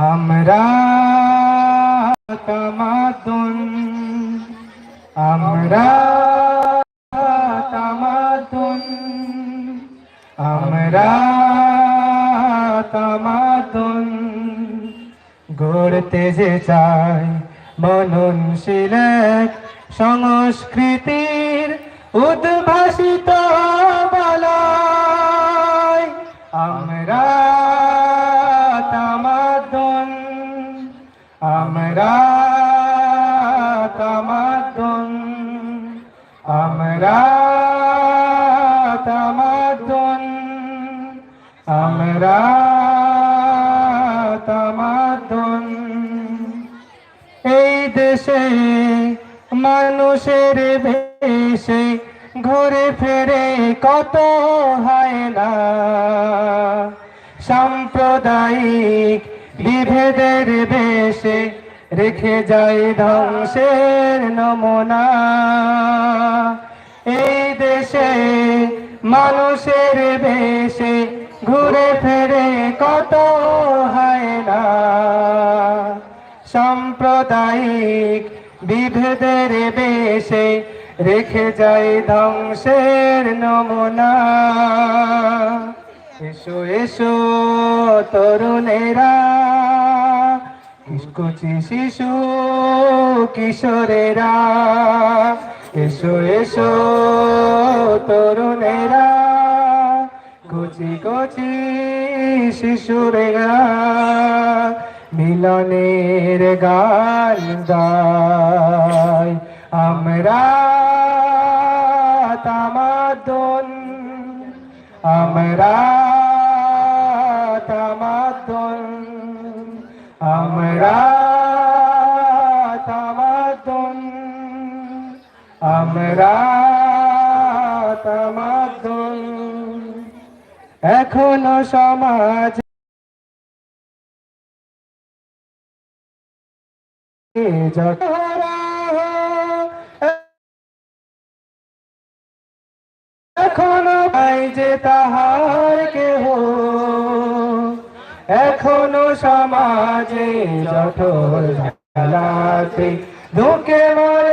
আমরা তামাতুন আমরা তামাতুন আমরা তামাতুন গড়তে যে চাই মননশীল সংস্কৃতির উদ্ভাসিত আমরা তামাদ্দন এই দেশে মানুষের বেশে ঘুরে ফেরে কত হয় না। সাম্প্রদায়িক বিভেদের বেশে রেখে যায় ধ্বংসের নমুনা। এই দেশে মানুষের বেশে ঘুরে ফেরে কত হয় না। সাম্প্রদায়িক বিভেদের বেশে রেখে যায় ধ্বংসের নমুনা। এসো এসো, তরুণেরা। কুচি শিশু, কিশোরেরা। এসো এসো, তরুণেরা। কচি কচি শিশুরেরা মিলনের গান গায়। আমরা তামাদন আমরা তামাদন আমরা তামাদন আমরা তামাদন এখনও সমাজ এখনও পাই যে তাহার কেহ এখনও সমাজে জঠর ধুকে মরে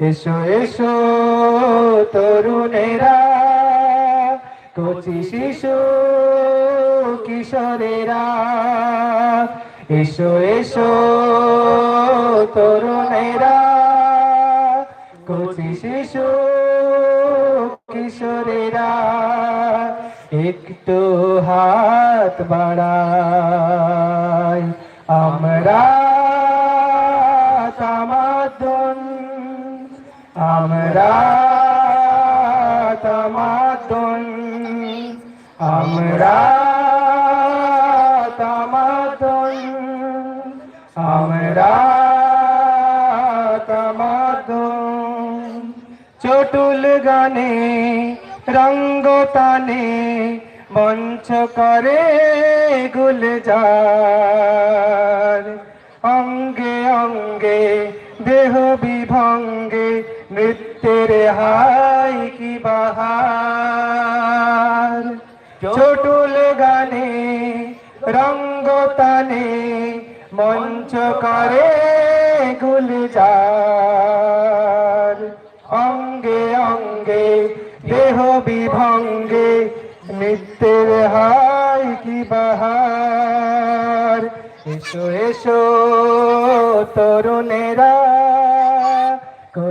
এসো এসো, তরুণেরা। কচি শিশু, কিশোরেরা। এসো এসো, তরুণেরা। কচি শিশু, কিশোরেরা। একটু হাত বাড়াই। আমরা তামাদন আমরা তামাদন আমরা তামাদন আমরা চটুল গানে, রঙ্গ রঙ্গতানে মঞ্চ করে গুলজার। অঙ্গে অঙ্গে দেহ বিভঙ্গে নৃত্যের হাই কি বাহার? চটুল গানে রঙ্গতানে মঞ্চ করে গুলজার অঙ্গে অঙ্গে দেহ বিভঙ্গে নৃত্যের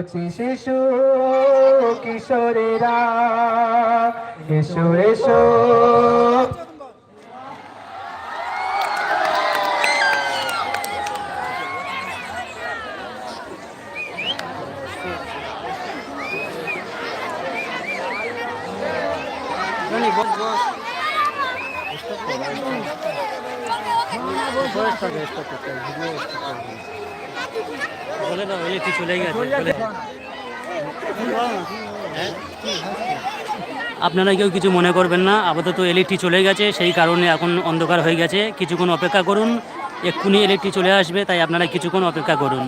কচি শিশু কিশোরেরা? এসো এসো। বলে না, বলে তুই চলে গেছে? আপনারা কেউ কিছু মনে করবেন না, আপাতত এলইটি চলে গেছে, সেই কারণে এখন অন্ধকার হয়ে গেছে কিছুক্ষণ অপেক্ষা করুন, এক্ষুনি এলইটি চলে আসবে, তাই আপনারা কিছুক্ষণ অপেক্ষা করুন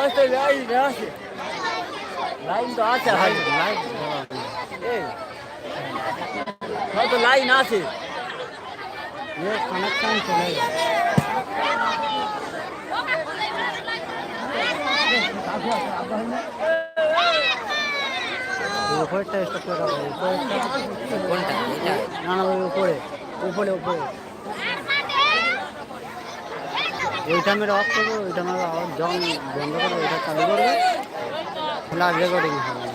রাস্তায় লাইন আছে লাইন তো আছে ভাই লাইন এই হয়তো লাইন আছে কানেকশন চলে উপরেরটা স্টপ করে রাখো উপরেরটা কোনটা না না ওই উপরে উপরে উপরে ওইটা মেরে অফ করব, ওইটা মেরে আবার জং বন্ধ করব, ওইটা চালু করব। লাইভ রেকর্ডিং হবে।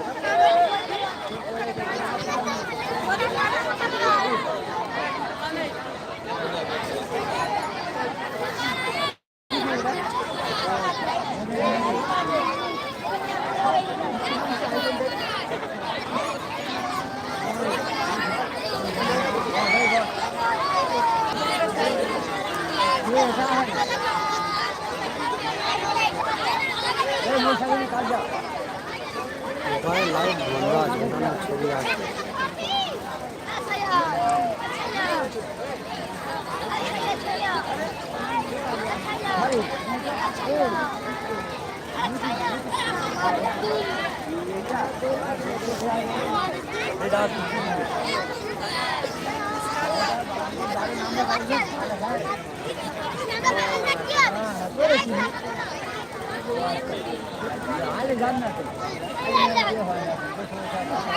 ওখানে লাইভ বন্ধ আছে ছবি আছে জান্নাতে